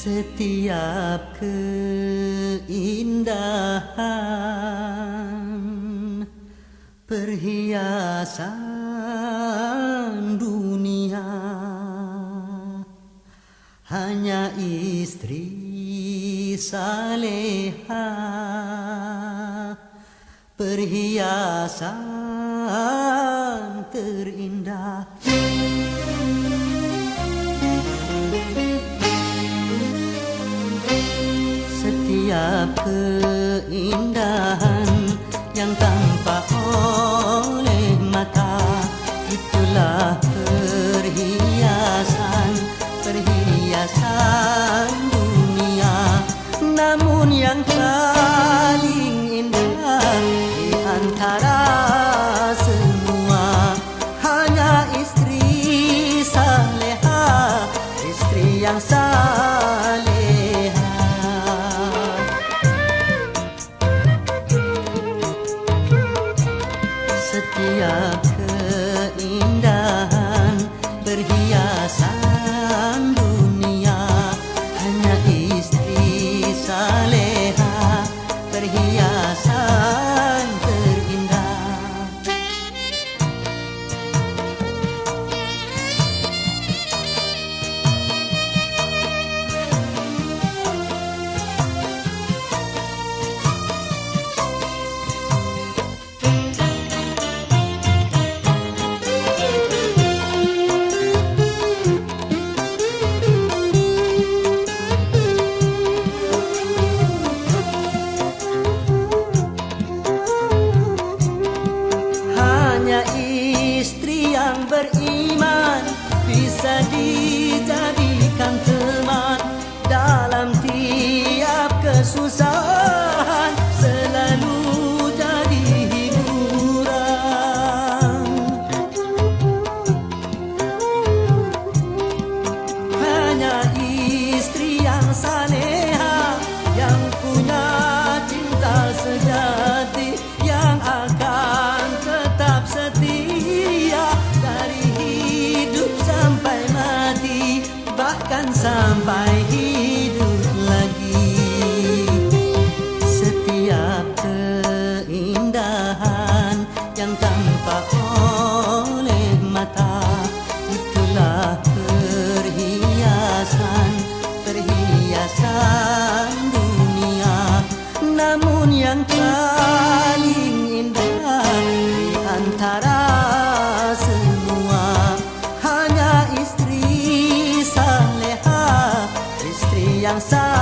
Setiap keindahan perhiasan dunia. Hanya istri saleha perhiasan terindah setiap keindahan yang tampak oleh mata? Itulah perhiasan perhiasan dunia. Namun yang paling indah di antara semua hanya istri saleha istri yang saleha saleha yang punya cinta sejati yang akan tetap setia. Dari hidup sampai mati bahkan sampai namun yang paling indah di antara semua. Hanya istri saleha istri yang saleha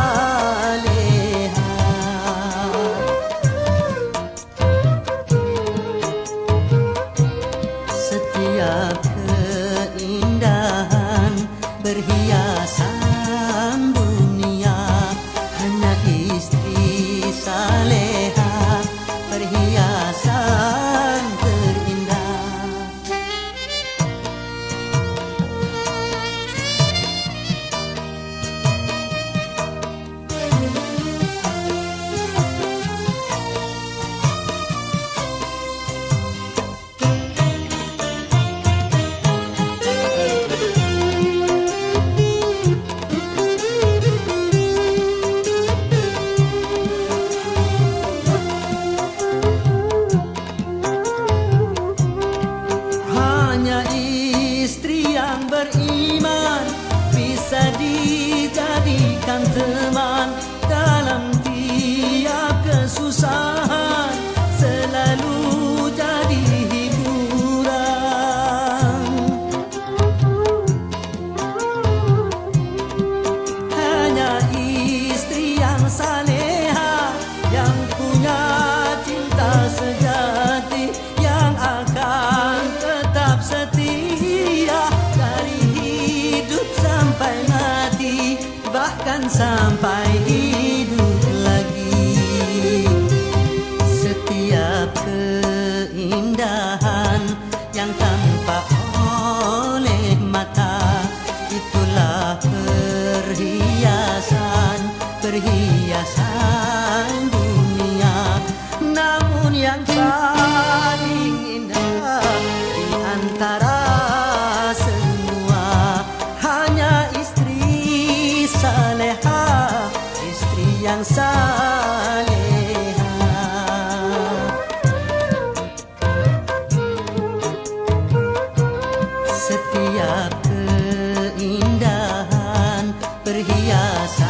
istri yang beriman bisa dijadikan teman dalam tiap kesusahan bahkan sampai hidup lagi. Setiap keindahan yang tampak oleh mata itulah perhiasan perhiasan dunia. Namun yang paling yang saleha. Setiap keindahan perhiasan